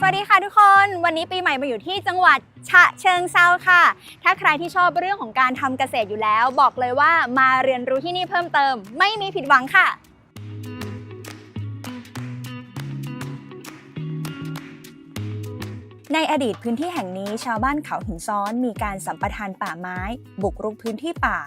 สวัสดีค่ะทุกคน วันนี้ปีใหม่มาอยู่ที่จังหวัดฉะเชิงเซาค่ะ ถ้าใครที่ชอบเรื่องของการทำเกษตรอยู่แล้ว บอกเลยว่ามาเรียนรู้ที่นี่เพิ่มเติม ไม่มีผิดหวังค่ะในอดีตพื้นที่แห่งนี้ชาวบ้านเขาหินซ้อนมีการสัมปทานป่าไม้ บุกรุกพื้นที่ป่า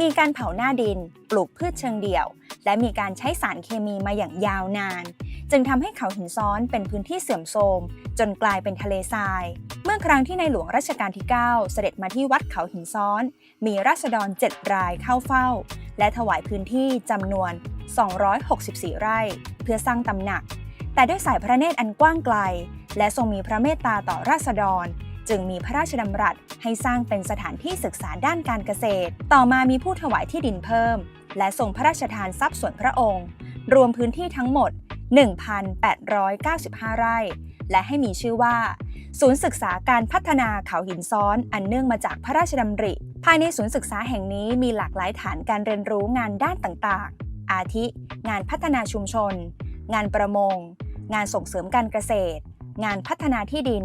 มีการเผาหน้าดิน ปลูกพืชเชิงเดี่ยว และมีการใช้สารเคมีมาอย่างยาวนาน จึงทำให้เขาหินซ้อนเป็นพื้นที่เสื่อมโทรมจนกลายเป็นทะเลทราย เมื่อครั้งที่ในหลวงรัชกาลที่ 9 เสด็จมาที่วัดเขาหินซ้อน มีราษฎร 7 รายเข้าเฝ้า และถวายพื้นที่จำนวน 264 ไร่ เพื่อสร้างตำหนัก แต่ด้วยสายพระเนตรอันกว้างไกล และทรงมีพระเมตตาต่อราษฎร จึงมีพระราชดำรัสให้สร้างเป็นสถานที่ศึกษาด้านการเกษตร ต่อมามีผู้ถวายที่ดินเพิ่ม และทรงพระราชทานทรัพย์ส่วนพระองค์ รวมพื้นที่ทั้งหมด 1,895 ไร่ และให้มีชื่อว่า ศูนย์ศึกษาการพัฒนาเขาหินซ้อน อันเนื่องมาจากพระราชดำริ ภายในศูนย์ศึกษาแห่งนี้มีหลากหลายฐานการเรียนรู้งานด้านต่างๆ อาทิ งานพัฒนาชุมชน งานประมง งานส่งเสริมการเกษตร งานพัฒนาที่ดิน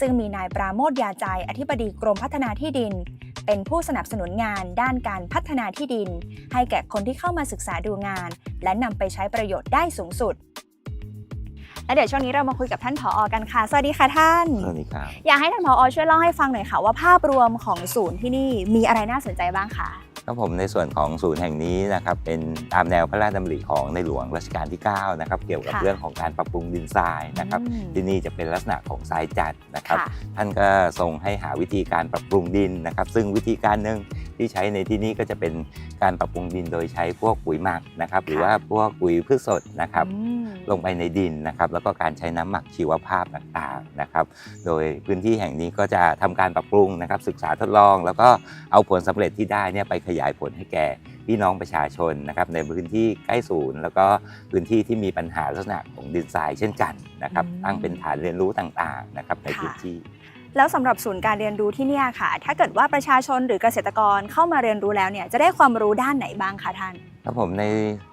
ซึ่งมีนายปราโมทยาใจอธิบดีกรมพัฒนาที่ดินเป็นผู้สนับสนุนงานด้านการพัฒนาที่ดิน ให้แก่คนที่เข้ามาศึกษาดูงาน และนำไปใช้ประโยชน์ได้สูงสุด และเดี๋ยวช่วงนี้เรามาคุยกับท่านผออกันค่ะ สวัสดีค่ะท่าน สวัสดีครับ อยากให้ท่านผออช่วยเล่าให้ฟังหน่อยค่ะว่าภาพรวมของศูนย์ที่นี่มีอะไรน่าสนใจบ้างคะครับผมในส่วนของศูนย์แห่งนี้นะครับเป็นตามแนวพระราชดำริของในหลวงรัชกาลที่9นะครับเกี่ยวกับค่ะเรื่องของการปรับปรุงดินทรายนะครับอืมที่นี่จะเป็นลักษณะของทรายจัดนะครับค่ะท่านก็ทรงให้หาวิธีการปรับปรุงดินนะครับ ซึ่งวิธีการหนึ่ง ที่ใช้ในที่นี้ก็จะเป็นการปรับปรุงดินโดยใช้พวกปุ๋ยหมักนะครับ หรือว่าพวกปุ๋ยพืชสดนะครับอืมลงไปในดินนะครับ แล้วก็การใช้น้ำหมักชีวภาพต่างๆนะครับ โดยพื้นที่แห่งนี้ก็จะทำการปรับปรุงนะครับ ศึกษาทดลอง แล้วก็เอาผลสำเร็จที่ได้เนี่ยไปขยายผลให้แก่พี่น้องประชาชนนะครับในพื้นที่ใกล้ศูนย์ แล้วก็พื้นที่ที่มีปัญหาลักษณะของดินทรายเช่นกันนะครับอืมตั้งเป็นฐานเรียนรู้ต่างๆนะครับในค่ะพื้นที่ แล้วสำหรับศูนย์การเรียนรู้ที่นี่ค่ะ ถ้าเกิดว่าประชาชนหรือเกษตรกรเข้ามาเรียนรู้แล้วเนี่ยจะได้ความรู้ด้านไหนบ้างคะท่าน ครับผมใน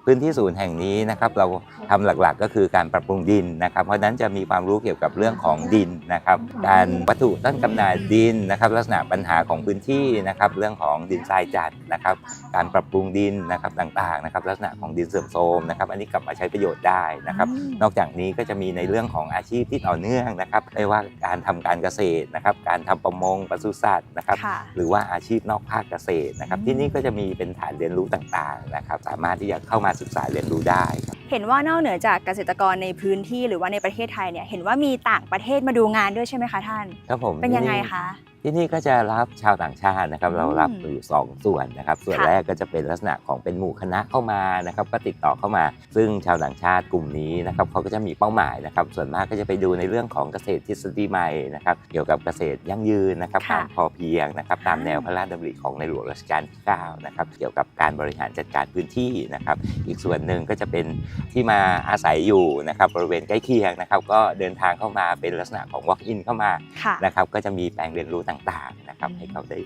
พื้นที่ศูนย์แห่งนี้นะครับเราทำหลักๆก็คือการปรับปรุงดินนะครับ เพราะฉะนั้นจะมีความรู้เกี่ยวกับเรื่องของดินนะครับ การวัตถุต้นกำเนิดดินนะครับ ลักษณะปัญหาของพื้นที่นะครับ เรื่องของดินทรายจัดนะครับ การปรับปรุงดินนะครับต่างๆนะครับ ลักษณะของดินเสื่อมโทรมนะครับ อันนี้กลับมาใช้ประโยชน์ได้นะครับอืมนอกจากนี้ก็จะมีในเรื่องของอาชีพที่ต่อเนื่องนะครับไม่ว่าการทำการเกษตรนะครับ การทำประมงปศุสัตว์นะครับค่ะหรือว่าอาชีพนอกภาคเกษตรนะครับอืมที่นี่ก็จะมีเป็นฐานเรียนรู้ต่างๆนะครับสามารถที่จะเข้ามาศึกษาเรียนรู้ได้ครับเห็นว่านอกเหนือจากเกษตรกรในพื้นที่หรือว่าในประเทศไทยเนี่ยเห็นว่ามีต่างประเทศมาดูงานด้วยใช่ไหมคะท่าน ครับผมเป็นยังไงที่คะ ที่นี่ก็จะรับชาวต่างชาตินะครับอืมเรารับอยู่2ส่วนนะครับ ส่วนค่ะแรกก็จะเป็นลักษณะของเป็นหมู่คณะเข้ามานะครับ ก็ติดต่อเข้ามา ซึ่งชาวต่างชาติกลุ่มนี้นะครับเขาก็จะมีเป้าหมายนะครับ ส่วนมากก็จะไปดูในเรื่องของเกษตรทฤษฎีใหม่นะครับ เกี่ยวกับเกษตรยั่งยืนนะครับค่ะการพอเพียงนะครับ ตามแนวพระราชดำริของในหลวงรัชกาลที่9นะครับ เกี่ยวกับการบริหารจัดการพื้นที่นะครับ อีกส่วนหนึ่งก็จะเป็นที่มาอาศัยอยู่นะครับบริเวณใกล้เคียงนะครับ ก็เดินทางเข้ามาเป็นลักษณะของ walk in เข้ามาค่ะนะครับ ก็จะมีแปลงเรียนรู้ต่างๆนะครับอืมให้เขาได้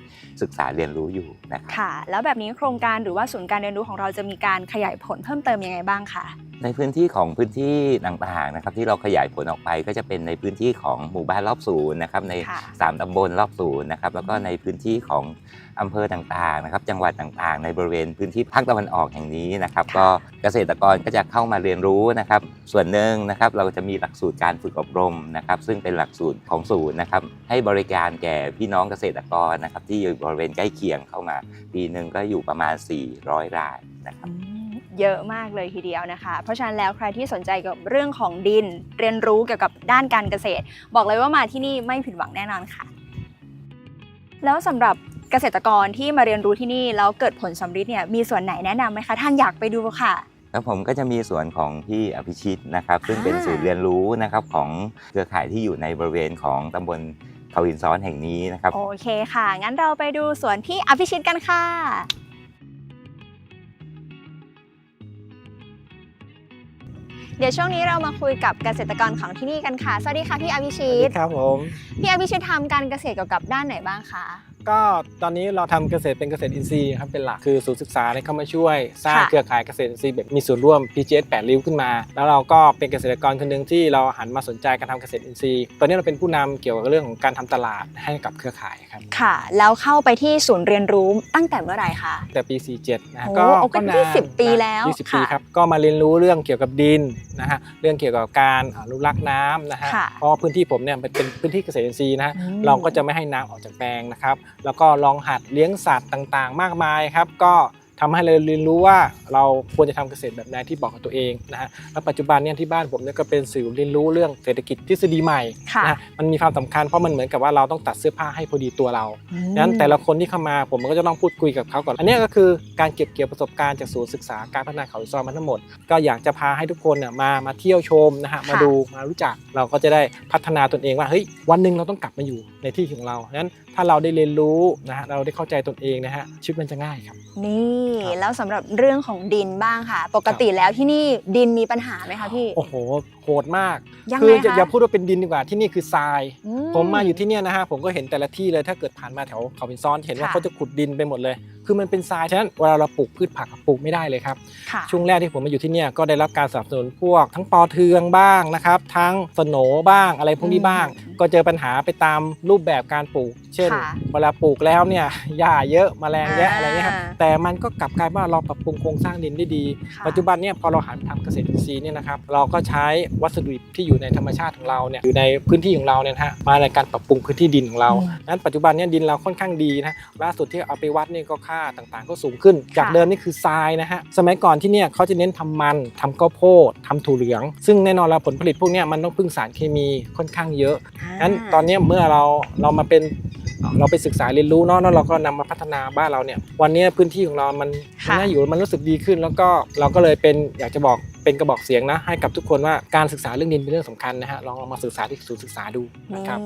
ศึกษาเรียนรู้อยู่นะครับค่ะ แล้วแบบนี้โครงการหรือว่าศูนย์การเรียนรู้ของเราจะมีการขยายผลเพิ่มเติมยังไงบ้างคะ ในพื้นที่ของพื้นที่ต่างๆนะครับที่เราขยายผลออกไปก็จะเป็นในพื้นที่ของหมู่บ้านรอบศูนย์นะครับใน ค่ะ 3ตำบลรอบศูนย์นะครับแล้วก็ในพื้นที่ของอำเภอต่างๆนะครับจังหวัดต่างๆ ในบริเวณพื้นที่ภาคตะวันออกแห่งนี้นะครับค่ะก็เกษตรกรก็จะเข้ามาเรียนรู้นะครับส่วนหนึ่งนะครับเราจะมีหลักสูตรการฝึกอบรมนะครับซึ่งเป็นหลักสูตรของศูนย์นะครับให้บริการแก่พี่น้องเกษตรกรนะครับที่อยู่บริเวณใกล้เคียงเข้ามา ปีหนึ่งก็อยู่ประมาณ 400 รายนะครับ เยอะมากเลยทีเดียวนะคะ เพราะฉะนั้นแล้วใครที่สนใจเกี่ยวกับเรื่องของดิน เรียนรู้เกี่ยวกับด้านการเกษตร บอกเลยว่ามาที่นี่ไม่ผิดหวังแน่นอนค่ะ แล้วสำหรับเกษตรกรที่มาเรียนรู้ที่นี่แล้วเกิดผลสำฤทธิ์เนี่ยมีส่วนไหนแนะนำไหมคะ ท่านอยากไปดูค่ะ แล้วผมก็จะมีส่วนของพี่อภิชิตนะครับ ซึ่งเป็นอ่าศูนย์เรียนรู้นะครับของเครือข่ายที่อยู่ในบริเวณของตำบลเขาหินซ้อนแห่งนี้นะครับ โอเคค่ะ งั้นเราไปดูสวนพี่อภิชิตกันค่ะ เดี๋ยวช่วงนี้เรามาคุยกับเกษตรกรของที่นี่กันค่ะ สวัสดีค่ะพี่อภิสชิวัสตดีครับผม พี่อภิชิตทำการเกษตรเกี่ยวกับด้านไหนบ้างคะ ก็ตอนนี้เราทำเกษตรเป็นเกษตรอินทรีย์ครับเป็นหลักคือศูนย์ศึกษาเนี่ยเข้ามาช่วย สร้างค่ะเครือข่ายเกษตรอินทรีย์แบบมีส่วนร่วม PGS 8ริ้วขึ้นมา แล้วเราก็เป็นเกษตรกรคนหนึ่งที่เราหันมาสนใจการทำเกษตรอินทรีย์ ตอนนี้เราเป็นผู้นำเกี่ยวกับเรื่องของการทำตลาดให้กับเครือข่ายครับค่ะ แล้วเข้าไปที่ศูนย์เรียนรู้ตั้งแต่เมื่อไหร่คะแต่ปี 47นะฮะโอ้ก็โอ้ก็นานยี่สิบปีแล้วยี่สิบค่ะปีครับก็มาเรียนรู้เรื่องเกี่ยวกับดินนะฮะเรื่องเกี่ยวกับการอนุรักษ์น้ำนะฮะค่ะเพราะว่าพื้นที่ผมเนี่ยมันเป็นพื้นที่เกษตรอินทรีย์นะฮะอืมเราก็จะไม่ให้น้ำออกจากแปลงนะครับแล้วก็ลองหัดเลี้ยงสัตว์ต่างๆ มากมายครับ ก็ ทำให้เราเรียนรู้ว่าเราควรจะทำเกษตรแบบไหนที่บอกกับตัวเองนะฮะแล้วปัจจุบันเนี่ยที่บ้านผมเนี่ยก็เป็นสื่อเรียนรู้เรื่องเศรษฐกิจทฤษฎีใหม่ค่ะนะฮะมันมีความสำคัญเพราะมันเหมือนกับว่าเราต้องตัดเสื้อผ้าให้พอดีตัวเราอืมดังนั้นแต่ละคนที่เข้ามาผมก็จะต้องพูดคุยกับเขาก่อน อันเนี้ยก็คือการเก็บเกี่ยวประสบการณ์จากศูนย์ศึกษาการพัฒนาเขาอินทรีย์มาทั้งหมด ก็อยากจะพาให้ทุกคนเนี่ยมามาเที่ยวชมนะฮะมาดูมารู้จักเราก็จะได้พัฒนาตนเองว่าเฮ้ยวันหนึ่งเราต้องกลับมาอยู่ในที่ของเราดังนั้นถ้าเราได้เรียนรู้นะฮะเราได้เข้าใจตนเองนะฮะชีวิตมันจะง่ายครับนี่ครับแล้วสำหรับเรื่องของดินบ้างค่ะ ปกติแล้วที่นี่ดินมีปัญหาไหมคะพี่ โอ้โหโหดมาก ยังคืไงจะคะอย่าพูดว่าเป็นดินดีกว่าที่นี่คือทรายอืผมมาอยู่ที่เนี่ยนะฮะผมก็เห็นแต่ละที่เลยถ้าเกิดผ่านมาแถวเขาพินซ้อนเห็นว่าค่ะเขาจะขุดดินไปหมดเลย คือมันเป็นทรายฉะนั้นเวลาเราปลูกพืชผักอะปลูกไม่ได้เลยครับค่ะช่วงแรกที่ผมมาอยู่ที่เนี่ยก็ได้รับการสนับสนุนพวก ทั้งปอเทืองบ้างนะครับทั้งสโหนบ้างอะไรพวกนี้บ้างอืมก็เจอปัญหาไปตามรูปแบบการปลูก เช่นค่ะเวลาปลูกแล้วเนี่ยหญ้าเยอะแมลงเยอะอ่าอะไรเงี้ยครับแต่มันก็กลับกลายว่าเราปรับปรุงโครงสร้างดินได้ดีค่ะปัจจุบันเนี่ยพอเราหันทำเกษตรอินทรีย์เนี่ยนะครับเราก็ใช้วัสดุดิบที่อยู่ในธรรมชาติของเราเนี่ยอยู่ในพื้นที่ของเราเนี่ยนะฮะมาในการปรับปรุงพื้นที่ดินของเราอืมนั้นปัจจุบันเนี่ยดินเราค่อนข้างดีนะล่าสุดที่เอาไปวัดนี่ก็ค่าต่างๆ ก็สูงขึ้น จากค่ะเดิมนี่คือทรายนะฮะสมัยก่อนที่เนี่ยเขาจะเน้นทำมันทำข้าวโพดทำถั่วเหลือง ซึ่งแน่นอนแล้วผลผลิตพวกเนี้ยมันต้องพึ่งสารเคมีค่อนข้างเยอะงั้นตอนเนี้ยเมื่อเราเรามาเป็นเราไปศึกษาเรียนรู้เนาะแล้วเราก็นำมาพัฒนาบ้านเราเนี่ยวันเนี้ยพื้นที่ของเรามันมันค่ะน่าอยู่มันรู้สึกดีขึ้น แล้วก็เราก็เลยเป็นอยากจะบอก เป็นกระบอกเสียงนะให้กับทุกคนว่าการศึกษาเรื่องดินเป็นเรื่องสำคัญนะฮะลองลองมาศึกษาที่ศูนย์ศึกษาดูนี่นะครับ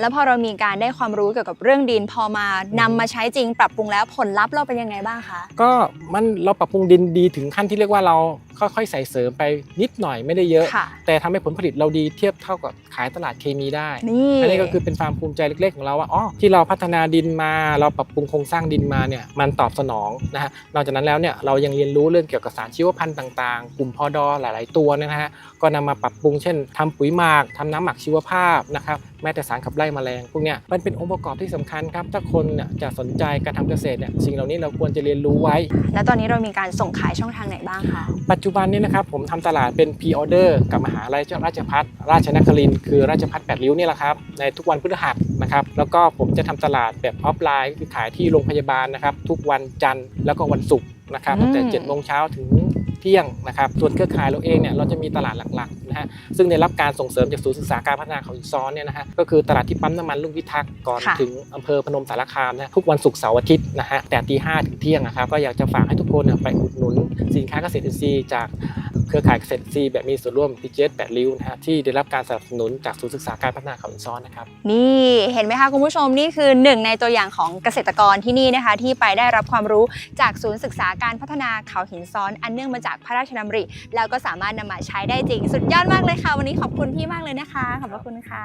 แล้วพอเรามีการได้ความรู้เกี่ยวกับเรื่องดิน พอมานำมาใช้จริงปรับปรุงแล้วผลลัพธ์เราเป็นยังไงบ้างคะก็มันเราปรับปรุงดินดีถึงขั้นที่เรียกว่าเราค่อยๆใส่เสริมไปนิดหน่อยไม่ได้เยอะค่ะแต่ทำให้ผลผลิตเราดีเทียบเท่ากับขายตลาดเคมีได้นี่อันนี้ก็คือเป็นความภูมิใจเล็กๆของเราว่าอ๋อที่เราพัฒนาดินมา เราปรับปรุงโครงสร้างดินมาเนี่ยมันตอบสนองนะฮะนอกจากนั้นแล้วเนี่ยเรายังเรียนรู้เรื่องเกี่ยวกับสารชีวพันธุ์ต่างๆ กลุ่มพอดอหลาย ๆ ตัวเนยนะฮะก็นำมาปรับปรุงเช่นทำปุ๋ยหมักทำน้ำหมักชีวภาพนะครับแม้แต่สารขับไล่แมลงพวกเนี้ยมันเป็นองค์ประกอบที่สำคัญครับ ถ้าคนเนี่ยจะสนใจการทำเกษตรเนี่ยสิ่งเหล่านี้เราควรจะเรียนรู้ไว้ แล้วตอนนี้เรามีการส่งขายช่องทางไหนบ้างคะปัจจุบันนี้นะครับผมทำตลาดเป็น p ีออเดอร์กับมหาลัยราชพัฒราชนครินทร์คือราชพัฒแปดริ้วนี่แหละครับในทุกวันพฤหัสนะครับแล้วก็ผมจะทำตลาดแบบออฟไลน์คือขายที่โรงพยาบาลนะครับทุกวันจันทร์แล้วก็วันศุกร์นะครับอืมตั้งแต่7จ็ดโมงเช้าถึง เที่ยงนะครับ ส่วนเครือข่ายเราเองเนี่ยเราจะมีตลาดหลัก นะฮะซึ่งได้รับการส่งเสริมจากศูนย์ศึกษาการพัฒนาเขาอินซ้อนเนี่ยนะฮะก็คือตลาดที่ปั๊มน้ำมันลุงพิทักษ์ก่อนค่ะถึงอำเภอพนมสารคามนะทุกวันศุกร์เสาร์อาทิตย์นะฮะแต่ตีห้าถึงเที่ยงนะครับก็อยากจะฝากให้ทุกคนเนี่ยไปอุดหนุนสินค้าเกษตรอินทรีย์จากเครือข่ายเกษตรอินทรีย์แบบมีส่วนร่วม PGS 8ริ้วนะฮะที่ได้รับการสนับสนุนจากศูนย์ศึกษาการพัฒนาเขาอินซ้อนนะครับนี่เห็นไหมคะคุณผู้ชมนี่คือหนึ่งในตัวอย่างของเกษตรกรที่นี่นะคะที่ไปได้รับความรู้จากศูนย์ศึกษาการพัฒนาเขาหินซ้อน อันเนื่องมาจากพระราชดำริ แล้วก็สามารถนำมาใช้ได้จริงสุดยอดมากเลยค่ะ วันนี้ขอบคุณพี่มากเลยนะคะ ขอบพระคุณค่ะ